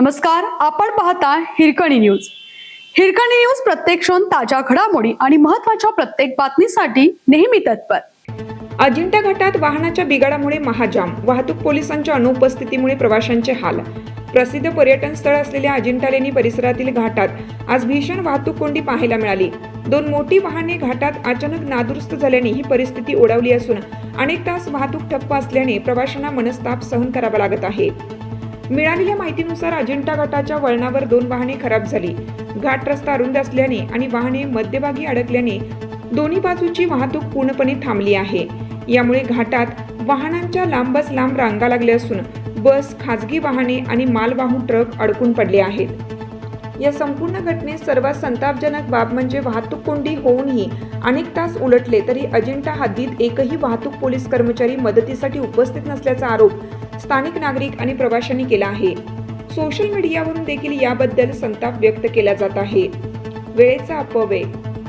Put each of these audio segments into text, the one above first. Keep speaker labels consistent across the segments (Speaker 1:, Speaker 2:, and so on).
Speaker 1: नमस्कार आपण पाहता हिरकणी न्यूज. हिरकणी न्यूज प्रत्येक क्षण ताज्या घडामोडी आणि महत्त्वाच्या प्रत्येक बातमीसाठी नेहमी तत्पर.
Speaker 2: अजिंठा घाटात वाहनाच्या बिघाडामुळे महाजाम वाहतूक पोलिसांच्या अनुपस्थितीमुळे प्रवाशांचे हाल. प्रसिद्ध पर्यटन स्थळ असलेल्या अजिंठा लेणी परिसरातील घाटात आज भीषण वाहतूक कोंडी पाहायला मिळाली. दोन मोठी वाहने घाटात अचानक नादुरुस्त झाल्याने ही परिस्थिती ओढावली असून अनेक तास वाहतूक ठप्प असल्याने प्रवाशांना मनस्ताप सहन करावा लागत आहे. मिळालेल्या माहितीनुसार अजिंठा घाटाच्या वळणावर दोन वाहने खराब झाली. घाट रस्ता अरुंद असल्याने आणि वाहने मध्यभागी अडकल्याने दोन्ही बाजूची वाहतूक पूर्णपणे थांबली आहे. यामुळे घाटात वाहनांच्या लांबच लांब रांगा लागल्या असून बस खाजगी वाहने आणि मालवाहू ट्रक अडकून पडले आहेत. या संपूर्ण घटनेत सर्वात संतापजनक बाब म्हणजे वाहतूक कोंडी होऊनही अनेक तास उलटले तरी अजिंठा हद्दीत एकही वाहतूक पोलीस कर्मचारी मदतीसाठी उपस्थित नसल्याचा आरोप स्थानिक नागरिक आणि प्रवाशांनी केला आहे. सोशल मीडियावरून देखील याबद्दल संताप व्यक्त केला जात आहे. वेळेचा अपव्यय.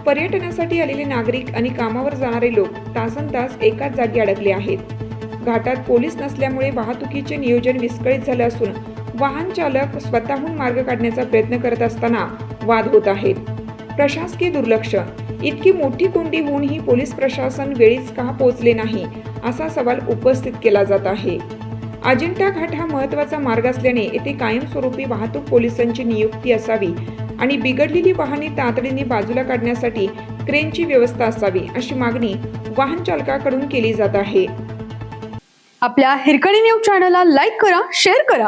Speaker 2: पर्यटनासाठी आलेले नागरिक आणि कामावर जाणारे लोक तासन तास एकाच जागी अडकले आहेत. घाटात पोलीस नसल्यामुळे वाहतुकीचे नियोजन विस्कळीत झाले असून वाहन चालक स्वतःहून मार्ग काढण्याचा प्रयत्न करत असताना वाद होत आहेत. प्रशासकीय दुर्लक्ष. इतकी मोठी कोंडी होऊनही पोलीस प्रशासन वेळीच का पोहोचले नाही असा सवाल उपस्थित केला जात आहे. अजिंठा घाट हा महत्त्वाचा मार्ग असल्याने येथे कायमस्वरूपी वाहतूक पोलिसांची नियुक्ती असावी आणि बिघडलेली वाहने तातडीने बाजूला काढण्यासाठी क्रेनची व्यवस्था असावी अशी मागणी वाहन चालकाकडून केली जात आहे.
Speaker 1: आपल्या हिरकणी न्यूज चॅनलला लाईक करा शेअर करा